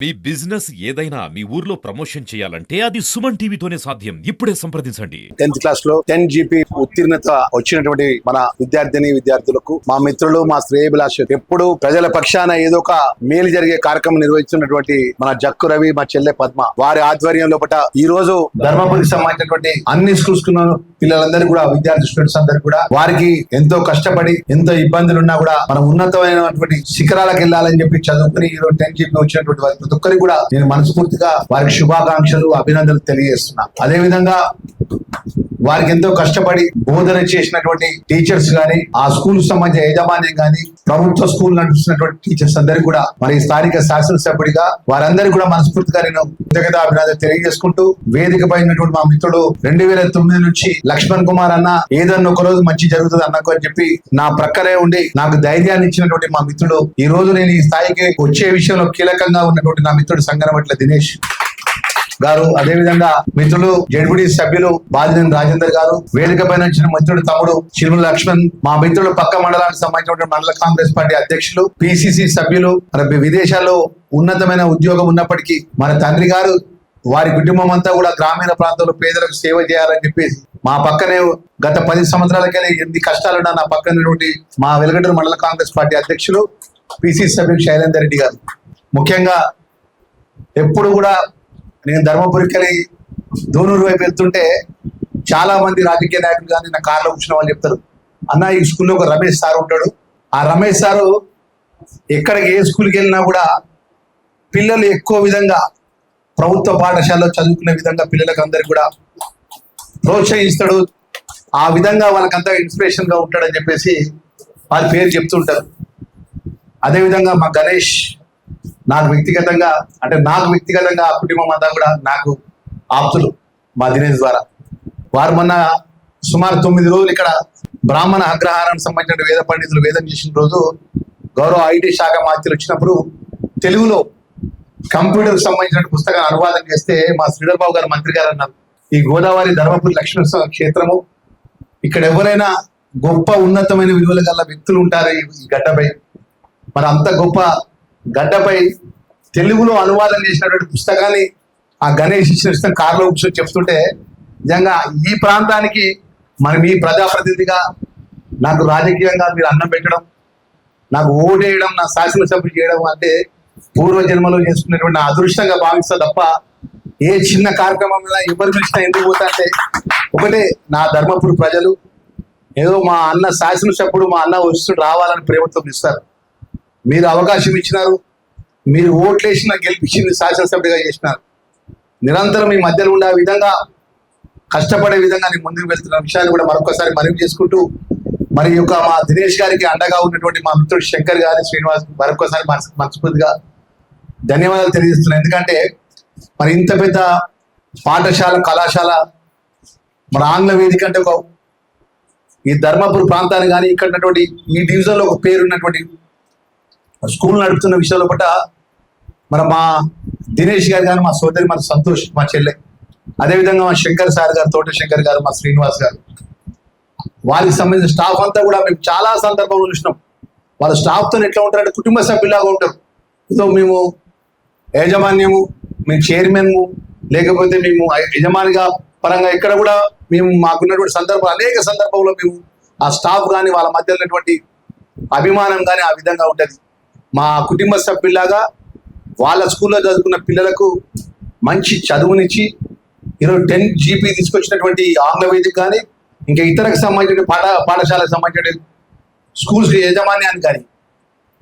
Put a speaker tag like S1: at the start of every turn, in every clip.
S1: మీ business ఏదైనా మీ ఊర్లో promotion చేయాలంటే అది సుమన్ టీవీతోనే సాధ్యం. ఇప్పుడే సంప్రదించండి.
S2: టెన్త్ క్లాస్లో టెన్ జీపీ ఉత్తీర్ణత వచ్చినటువంటి మన విద్యార్థిని విద్యార్థులకు మా మిత్రులు మా శ్రేయభిలాష ఎప్పుడు ప్రజల పక్షాన ఏదో ఒక మేలు జరిగే కార్యక్రమం నిర్వహిస్తున్నటువంటి మన జక్కు రవి మా చెల్లె పద్మ వారి ఆధ్వర్యం లోపల ఈ రోజు ధర్మపురికి సంబంధించినటువంటి అన్ని స్కూల్స్ పిల్లలందరూ కూడా విద్యార్థి స్టూడెంట్స్ అందరూ కూడా వారికి ఎంతో కష్టపడి ఎంతో ఇబ్బందులు ఉన్నా కూడా మనం ఉన్నతమైనటువంటి శిఖరాలకు వెళ్ళాలని చెప్పి చదువుకుని ఈరోజు రోజు టెన్ వచ్చినటువంటి వారి ప్రతి ఒక్కరికి కూడా నేను మనస్ఫూర్తిగా వారికి శుభాకాంక్షలు అభినందనలు తెలియజేస్తున్నా. అదే విధంగా వారికి ఎంతో కష్టపడి బోధన చేసినటువంటి టీచర్స్ గాని ఆ స్కూల్ సంబంధించిన యజమాన్యం గాని ప్రభుత్వ స్కూల్ నడుస్తున్నటువంటి టీచర్స్ అందరికీ కూడా మరి స్థానిక శాసనసభ్యుడిగా వారందరికీ కూడా మనస్ఫూర్తిగా నేను కృతజ్ఞత అభినందన తెలియజేసుకుంటూ వేదిక పైనటువంటి మా మిత్రుడు రెండు వేల తొమ్మిది నుంచి లక్ష్మణ్ కుమార్ అన్న ఏదన్నా ఒక రోజు మంచి జరుగుతుంది అన్నకు అని చెప్పి నా ప్రక్కనే ఉండి నాకు ధైర్యాన్ని ఇచ్చినటువంటి మా మిత్రుడు ఈ రోజు నేను ఈ స్థాయికి వచ్చే విషయంలో కీలకంగా ఉన్నటువంటి నా మిత్రుడు సంగనవట్ల దినేష్ గారు. అదే విధంగా మిత్రులు జడ్బిడి సభ్యులు బాదినేని రాజేందర్ గారు వేదిక పైన వచ్చిన మిత్రుడు తమ్ముడు చిరుమల లక్ష్మణ్ మా మిత్రులు పక్క మండలానికి సంబంధించిన మండల కాంగ్రెస్ పార్టీ అధ్యక్షులు పిసిసి సభ్యులు విదేశాల్లో ఉన్నతమైన ఉద్యోగం ఉన్నప్పటికీ మన తండ్రి గారు వారి కుటుంబం అంతా కూడా గ్రామీణ ప్రాంతంలో పేదలకు సేవ చేయాలని చెప్పేసి మా పక్కనే గత పది సంవత్సరాలకెళ్ళి ఎన్ని కష్టాలున్నా నా పక్కన మా వెలగటూరు మండల కాంగ్రెస్ పార్టీ అధ్యక్షులు పిసిసి సభ్యులు శైలేందర్ రెడ్డి గారు. ముఖ్యంగా ఎప్పుడు కూడా నేను ధర్మపురికి వెళ్ళి దూనూరు వైపు వెళ్తుంటే చాలా మంది రాజకీయ నాయకులు కానీ నా కార్లో కూర్చున్న వాళ్ళు చెప్తారు అన్న ఈ స్కూల్లో ఒక రమేష్ సార్ ఉంటాడు. ఆ రమేష్ సారు ఎక్కడికి ఏ స్కూల్కి వెళ్ళినా కూడా పిల్లలు ఎక్కువ విధంగా ప్రభుత్వ పాఠశాలలో చదువుకునే విధంగా పిల్లలకు అందరికి కూడా ప్రోత్సహిస్తాడు. ఆ విధంగా వాళ్ళకంతా ఇన్స్పిరేషన్గా ఉంటాడని చెప్పేసి వారి పేరు చెప్తుంటారు. అదేవిధంగా మా గణేష్ నాకు వ్యక్తిగతంగా అంటే నాకు వ్యక్తిగతంగా ఆ కుటుంబం అంతా కూడా నాకు ఆప్తులు మా దినేష్ ద్వారా. వారు మొన్న సుమారు తొమ్మిది రోజులు ఇక్కడ బ్రాహ్మణ అగ్రహారానికి సంబంధించిన వేద పండితులు వేదం చేసిన రోజు గౌరవ ఐటీ శాఖ మాత్రులు వచ్చినప్పుడు తెలుగులో కంప్యూటర్ సంబంధించిన పుస్తకం అనువాదం చేస్తే మా శ్రీధర్ బాబు గారు మంత్రి గారు అన్నారు. ఈ గోదావరి ధర్మపురి లక్ష్మణ క్షేత్రము ఇక్కడ ఎవరైనా గొప్ప ఉన్నతమైన విలువలు గల వ్యక్తులు ఉంటారు ఈ గడ్డపై. మరి అంత గొప్ప గడ్డపై తెలుగులో అనువాదం చేసినటువంటి పుస్తకాన్ని ఆ గణేష్ ఇచ్చిన ఇష్టం కారులో కూర్చొని చెప్తుంటే నిజంగా ఈ ప్రాంతానికి మనం ఈ ప్రజాప్రతినిధిగా నాకు రాజకీయంగా మీరు అన్నం పెట్టడం నాకు ఓటేయడం నా శాసనసభ్యులు చేయడం అంటే పూర్వజన్మలో చేసుకున్నటువంటి అదృష్టంగా భావిస్తా తప్ప ఏ చిన్న కార్యక్రమం ఎవరు పిలిచినా ఎందుకు పోతా అంటే ఒకటే నా ధర్మపురి ప్రజలు ఏదో మా అన్న శాసనసభ్యుడు మా అన్న వస్తు రావాలని ప్రేమతో ఇస్తారు మీరు అవకాశం ఇచ్చినారు మీరు ఓట్లేసిన గెలిపించింది శాసనసభ్యుడిగా చేసినారు. నిరంతరం మీ మధ్యలో ఉండే విధంగా కష్టపడే విధంగా నేను ముందుకు వెళ్తున్న విషయాన్ని కూడా మరొకసారి మనవి చేసుకుంటూ మరి యొక్క మా దినేష్ గారికి అండగా ఉన్నటువంటి మా మిత్రుడు శంకర్ గారి శ్రీనివాస్ మరొకసారి మనసు మనస్ఫూర్తిగా ధన్యవాదాలు తెలియజేస్తున్నాను. ఎందుకంటే మరి ఇంత పెద్ద పాఠశాల కళాశాల మన ఆంగ్ల వేదిక అంటే ఒక ఈ ధర్మపురి ప్రాంతాన్ని కానీ ఇక్కడ ఉన్నటువంటి ఈ డివిజన్లో ఒక పేరు ఉన్నటువంటి స్కూల్ నడుపుతున్న విషయంలో పట్ల మన మా దినేష్ గారు కానీ మా సోదరి మన సంతోష్ మా చెల్లె. అదేవిధంగా మా శంకర్ సార్ గారు తోట శంకర్ గారు మా శ్రీనివాస్ గారు. వారికి సంబంధించిన స్టాఫ్ అంతా కూడా మేము చాలా సందర్భంలో చూసినాం. వాళ్ళ స్టాఫ్తో ఎట్లా ఉంటారంటే కుటుంబ సభ్యులాగా ఉంటారు. ఏదో మేము యాజమాన్యము మేము చైర్మన్ము లేకపోతే మేము యజమానిగా పరంగా ఇక్కడ కూడా మేము మాకున్నటువంటి సందర్భాలు అనేక సందర్భంలో మేము ఆ స్టాఫ్ కానీ వాళ్ళ మధ్య ఉన్నటువంటి అభిమానం కానీ ఆ విధంగా ఉంటుంది. మా కుటుంబ సభ్యులాగా వాళ్ళ స్కూల్లో చదువుకున్న పిల్లలకు మంచి చదువునిచ్చి ఈరోజు టెన్ జీపీ తీసుకొచ్చినటువంటి ఆంగ్ల వేదిక కానీ ఇంకా ఇతరకు సంబంధించిన పాఠ పాఠశాలకు సంబంధించిన స్కూల్స్ యాజమాన్యానికి కానీ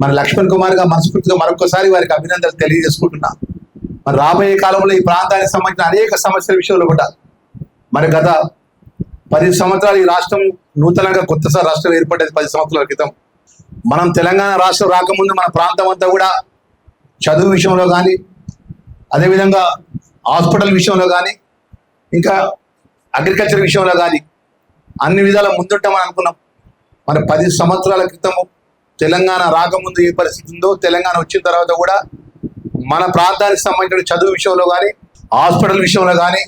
S2: మన లక్ష్మణ్ కుమార్గా మనస్ఫూర్తిగా మరొకసారి వారికి అభినందనలు తెలియజేసుకుంటున్నా. మరి రాబోయే కాలంలో ఈ ప్రాంతానికి సంబంధించిన అనేక సమస్యల విషయంలో కూడా మరి గత పది సంవత్సరాలు ఈ రాష్ట్రం నూతనంగా కొత్త రాష్ట్రం ఏర్పడేది పది సంవత్సరాల క్రితం. మనం తెలంగాణ రాష్ట్రం రాకముందు మన ప్రాంతం అంతా కూడా చదువు విషయంలో కానీ అదేవిధంగా హాస్పిటల్ విషయంలో కానీ ఇంకా అగ్రికల్చర్ విషయంలో కానీ అన్ని విధాల ముందుంటామని అనుకున్నాం. మరి పది సంవత్సరాల క్రితము తెలంగాణ రాకముందు ఏ పరిస్థితి ఉందో తెలంగాణ వచ్చిన తర్వాత కూడా మన ప్రాంతానికి సంబంధించిన చదువు విషయంలో కానీ హాస్పిటల్ విషయంలో కానీ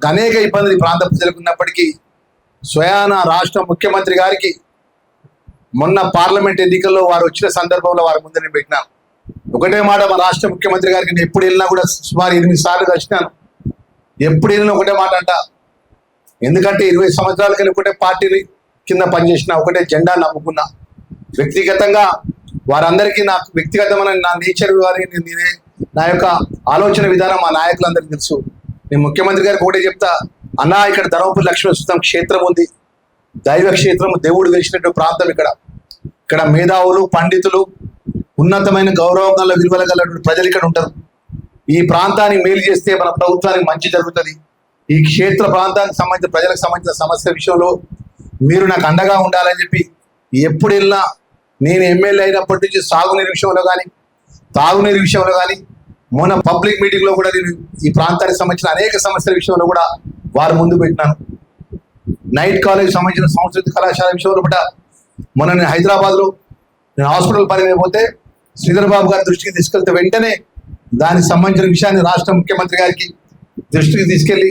S2: అనేక ఇబ్బందులు ప్రాంత ప్రజలకు ఉన్నప్పటికీ స్వయాన రాష్ట్ర ముఖ్యమంత్రి గారికి మొన్న పార్లమెంట్ ఎన్నికల్లో వారు వచ్చిన సందర్భంలో వారి ముందు నేను పెట్టినాను ఒకటే మాట మా రాష్ట్ర ముఖ్యమంత్రి గారికి నేను ఎప్పుడు వెళ్ళినా కూడా సుమారు ఎనిమిది సార్లు కలిసినాను. ఎప్పుడు వెళ్ళినా ఒకటే మాట అంట. ఎందుకంటే ఇరవై సంవత్సరాల కింద ఒకటే పార్టీని కింద పనిచేసిన ఒకటే జెండా నమ్ముకున్నా. వ్యక్తిగతంగా వారందరికీ నాకు వ్యక్తిగతమైన నా నేచర్ వారి నేనే నా యొక్క ఆలోచన విధానం మా నాయకులందరికీ తెలుసు. నేను ముఖ్యమంత్రి గారికి ఒకటే చెప్తా అన్నా ఇక్కడ ధర్మపురి లక్ష్మీసుతం క్షేత్రం ఉంది. దైవ క్షేత్రం దేవుడు వెలిసినట్టు ప్రాంతం ఇక్కడ. ఇక్కడ మేధావులు పండితులు ఉన్నతమైన గౌరవం గల విలువల గల ప్రజలు ఇక్కడ ఉంటారు. ఈ ప్రాంతానికి మేలు చేస్తే మన ప్రభుత్వానికి మంచి జరుగుతుంది. ఈ క్షేత్ర ప్రాంతానికి సంబంధించిన ప్రజలకు సంబంధించిన సమస్య విషయంలో మీరు నాకు అండగా ఉండాలని చెప్పి ఎప్పుడు వెళ్ళినా నేను ఎమ్మెల్యే అయినప్పటి నుంచి సాగునీరు విషయంలో కానీ తాగునీరు విషయంలో కానీ మొన్న పబ్లిక్ మీటింగ్లో కూడా నేను ఈ ప్రాంతానికి సంబంధించిన అనేక సమస్యల విషయంలో కూడా వారు ముందు పెట్టినాను నైట్ కాలేజ్ సంబంధించిన సంస్కృతి కళాశాల విషయంలో కూడా మొన్న నేను హైదరాబాద్లో నేను హాస్పిటల్ పని మీద శ్రీధర్ బాబు గారి దృష్టికి తీసుకెళ్తే వెంటనే దానికి సంబంధించిన విషయాన్ని రాష్ట్ర ముఖ్యమంత్రి గారికి దృష్టికి తీసుకెళ్ళి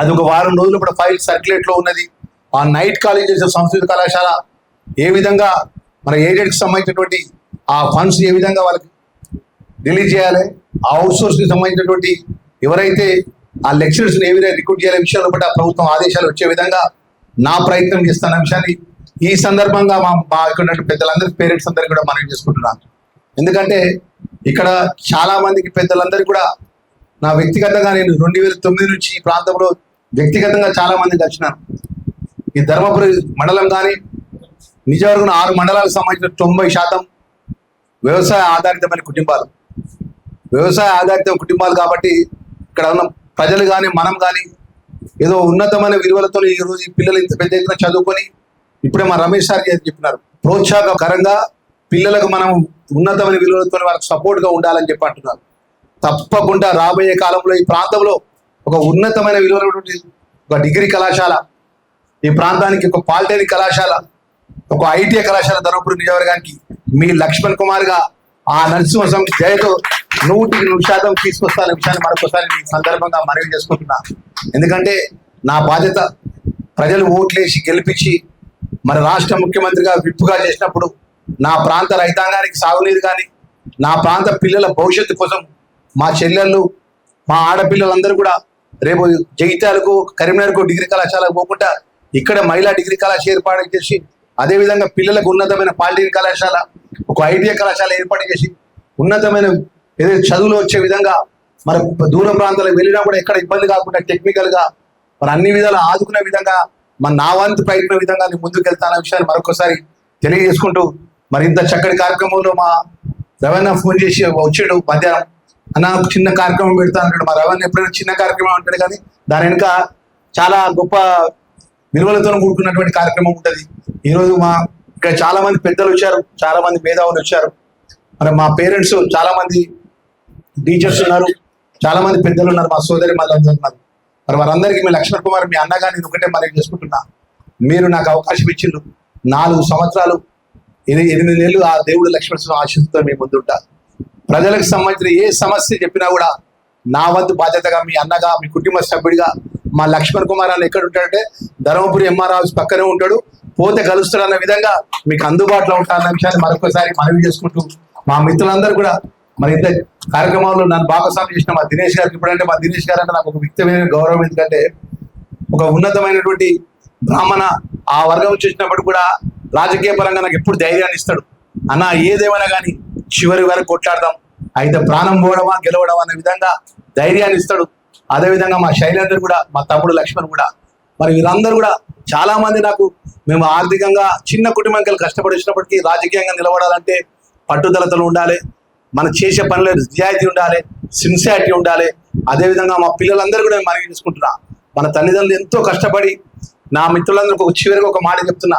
S2: అది ఒక వారం రోజులు కూడా ఫైల్ సర్క్యులేట్లో ఉన్నది. ఆ నైట్ కాలేజ్ సంస్కృత కళాశాల ఏ విధంగా మన ఏజెంట్కి సంబంధించినటువంటి ఆ ఫండ్స్ ఏ విధంగా వాళ్ళకి రిలీజ్ చేయాలి? ఆ అవుట్సోర్స్కి సంబంధించినటువంటి ఎవరైతే ఆ లెక్చరర్స్ని ఏ విధంగా రిక్రూట్ చేయాలి విషయాలు బట్టి ఆ ప్రభుత్వం ఆదేశాలు వచ్చే విధంగా నా ప్రయత్నం చేస్తాను విషయాన్ని ఈ సందర్భంగా మా మా ఇక్కడ పెద్దలందరికీ పేరెంట్స్ అందరికీ కూడా మనం చేసుకుంటున్నాను ఎందుకంటే ఇక్కడ చాలా మందికి పెద్దలందరికీ కూడా నా వ్యక్తిగతంగా నేను రెండు వేల తొమ్మిది నుంచి ఈ ప్రాంతంలో వ్యక్తిగతంగా చాలా మంది ఈ ధర్మపురి మండలం కానీ నిజవర్గం ఆరు మండలాలకు సంబంధించిన తొంభై శాతం వ్యవసాయ ఆధారితమైన కుటుంబాలు. వ్యవసాయ ఆధారిత కుటుంబాలు కాబట్టి ఇక్కడ ఉన్న ప్రజలు కానీ మనం కానీ ఏదో ఉన్నతమైన విలువలతో ఈరోజు ఈ పిల్లలు ఇంత పెద్ద ఎత్తున చదువుకొని ఇప్పుడే మా రమేష్ సార్ గారు చెప్పినారు. ప్రోత్సాహకరంగా పిల్లలకు మనం ఉన్నతమైన విలువలతో వాళ్ళకి సపోర్ట్గా ఉండాలని చెప్పి అంటున్నారు. తప్పకుండా రాబోయే కాలంలో ఈ ప్రాంతంలో ఒక ఉన్నతమైన విలువలు ఒక డిగ్రీ కళాశాల ఈ ప్రాంతానికి ఒక పాలిటెక్నిక్ కళాశాల ఒక ఐటీఐ కళాశాల ధర్మపురి నియోజకవర్గానికి మీ లక్ష్మణ్ కుమార్గా ఆ నరసింహస్వామి జయతో నూటికి నూరు శాతం తీసుకొస్తాన విషయాన్ని మరొకసారి మీ సందర్భంగా మనవి చేసుకుంటున్నా. ఎందుకంటే నా బాధ్యత ప్రజలు ఓట్లేసి గెలిపించి మన రాష్ట్ర ముఖ్యమంత్రిగా విప్పుగా చేసినప్పుడు నా ప్రాంత రైతాంగానికి సాగునీరు కానీ నా ప్రాంత పిల్లల భవిష్యత్తు కోసం మా చెల్లెళ్ళు మా ఆడపిల్లలందరూ కూడా రేపు జగిత్యాలకు కరీంనగర్కు డిగ్రీ కళాశాలకు పోకుండా ఇక్కడ మహిళా డిగ్రీ కళాశాల ఏర్పాటు చేసి అదేవిధంగా పిల్లలకు ఉన్నతమైన పాలిటెక్నిక్ కళాశాల ఒక ఐటీఐ కళాశాల ఏర్పాటు చేసి ఉన్నతమైన ఏదైతే చదువులు వచ్చే విధంగా మరి దూర ప్రాంతాలకు వెళ్ళినా కూడా ఎక్కడ ఇబ్బంది కాకుండా టెక్నికల్గా మరి అన్ని విధాలు ఆదుకునే విధంగా మన నా వంతు ప్రయత్న విధంగా నేను ముందుకు వెళ్తాన విషయాన్ని మరొకసారి తెలియజేసుకుంటూ మరి ఇంత చక్కటి కార్యక్రమంలో మా రవణ ఫోన్ చేసి వచ్చాడు మధ్యాహ్నం. అన్న చిన్న కార్యక్రమం పెడతా అంటాడు మా రవణ ఎప్పుడైనా చిన్న కార్యక్రమం అంటాడు కానీ దాని వెనుక చాలా గొప్ప విలువలతో కూడుకున్నటువంటి కార్యక్రమం ఉంటుంది. ఈ రోజు మా ఇక్కడ చాలా మంది పెద్దలు వచ్చారు చాలా మంది మేధావులు వచ్చారు. మరి మా పేరెంట్స్ చాలా మంది టీచర్స్ ఉన్నారు చాలా మంది పెద్దలు ఉన్నారు మా సోదరి మళ్ళీ ఉన్నారు. మరి వారందరికీ మీ లక్ష్మణ్ కుమార్ మీ అన్నగా నేను ఒకటే మరి చేసుకుంటున్నా. మీరు నాకు అవకాశం ఇచ్చిండ్రు. నాలుగు సంవత్సరాలు ఎనిమిది నెలలు ఆ దేవుడు లక్ష్మణ ఆశిస్తూ మీ ముందుంటా ప్రజలకు సంబంధించిన ఏ సమస్య చెప్పినా కూడా నా వంతు బాధ్యతగా మీ అన్నగా మీ కుటుంబ సభ్యుడిగా మా లక్ష్మణ్ కుమార్ అన్న ఎక్కడ ఉంటాడంటే ధర్మపురి ఎంఆర్ ఆఫీస్ పక్కనే ఉంటాడు. పోతే కలుస్తాడు అన్న విధంగా మీకు అందుబాటులో ఉంటారన్న విషయాన్ని మరొకసారి మనవి చేసుకుంటూ మా మిత్రులందరూ కూడా మరి ఇంత కార్యక్రమంలో నన్ను భాగస్వామి చేసిన మా దినేష్ గారికి ఇప్పుడంటే మా దినేష్ గారు అంటే నాకు ఒక వ్యక్తమైన గౌరవం ఎందుకంటే ఒక ఉన్నతమైనటువంటి బ్రాహ్మణ ఆ వర్గం చూసినప్పుడు కూడా రాజకీయ పరంగా నాకు ఎప్పుడు ధైర్యాన్ని ఇస్తాడు. అన్న ఏదేమైనా కానీ చివరి వరకు కొట్లాడదాం. అయితే ప్రాణం పోవడమా గెలవడమా అనే విధంగా ధైర్యాన్ని ఇస్తాడు. అదేవిధంగా మా శైలేందర్ కూడా మా తమ్ముడు లక్ష్మణ్ కూడా. మరి వీరందరూ కూడా చాలామంది నాకు మేము ఆర్థికంగా చిన్న కుటుంబంకి కష్టపడి వచ్చినప్పటికీ రాజకీయంగా నిలబడాలంటే పట్టుదలతో ఉండాలి. మనం చేసే పనులు నిజాయితీ ఉండాలి సిన్సియారిటీ ఉండాలి. అదేవిధంగా మా పిల్లలందరూ కూడా మనకి తీసుకుంటున్నా మన తల్లిదండ్రులు ఎంతో కష్టపడి నా మిత్రులందరూ ఒక చివరికి ఒక మాట చెప్తున్నా.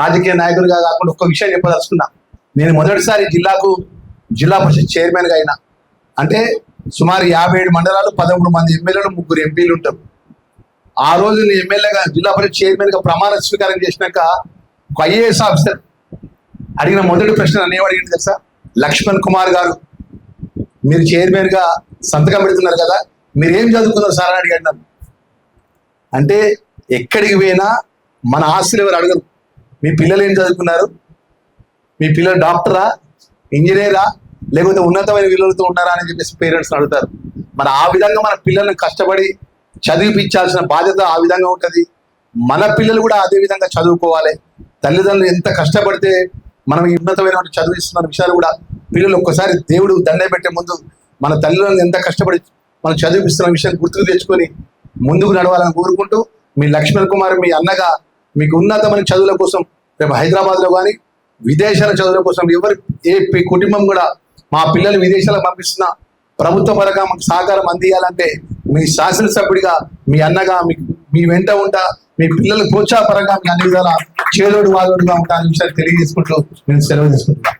S2: రాజకీయ నాయకుడిగా కాకుండా ఒక్క విషయం చెప్పదలుచుకున్నా. నేను మొదటిసారి జిల్లాకు జిల్లా పరిషత్ చైర్మన్గా అయినా అంటే సుమారు యాభై ఏడు మండలాలు పదమూడు మంది ఎమ్మెల్యేలు ముగ్గురు ఎంపీలు ఉంటారు. ఆ రోజు నేను ఎమ్మెల్యేగా జిల్లా పరిషత్ చైర్మన్గా ప్రమాణ స్వీకారం చేసినాక ఒక ఐఏఎస్ ఆఫీసర్ అడిగిన మొదటి ప్రశ్న నన్ను అడిగింది తెలుసా? లక్ష్మణ్ కుమార్ గారు మీరు చైర్మన్గా సంతకం పెడుతున్నారు కదా మీరు ఏం చదువుకున్నారు సార్ అని అడిగాడు నన్ను. అంటే ఎక్కడికి పోయినా మన ఆస్తులు ఎవరు అడగరు. మీ పిల్లలు ఏం చదువుకున్నారు? మీ పిల్లలు డాక్టరా? ఇంజనీరా? లేకపోతే ఉన్నతమైన విలువలతో ఉన్నారా అని చెప్పేసి పేరెంట్స్ అడుగుతారు. మరి ఆ విధంగా మన పిల్లల్ని కష్టపడి చదివిపించాల్సిన బాధ్యత ఆ విధంగా ఉంటుంది. మన పిల్లలు కూడా అదే విధంగా చదువుకోవాలి. తల్లిదండ్రులు ఎంత కష్టపడితే మనం ఉన్నతమైన చదివిస్తున్న విషయాలు కూడా పిల్లలు ఒక్కసారి దేవుడు దండ పెట్టే ముందు మన తల్లిదండ్రులు ఎంత కష్టపడి మనం చదివిస్తున్న విషయాన్ని గుర్తుకు తెచ్చుకొని ముందుకు నడవాలని కోరుకుంటూ మీ లక్ష్మణ్ కుమార్ మీ అన్నగా మీకు ఉన్నతమైన చదువుల కోసం రేపు హైదరాబాద్లో కానీ విదేశాల చదువుల కోసం ఎవరి ఏ కుటుంబం కూడా మా పిల్లలు విదేశాలకు పంపిస్తున్న ప్రభుత్వ పరంగా మాకు సహకారం అందియాలంటే మీ శాసనసభ్యుడిగా మీ అన్నగా మీ మీ వెంట ఉంటా మీ పిల్లలకు ప్రోత్సాహపరంగా మీ అన్ని విధాల చేదోడు వాదోడుగా ఉంటా అనే విషయాన్ని తెలియజేసుకుంటూ నేను సెలవు తీసుకుంటున్నాను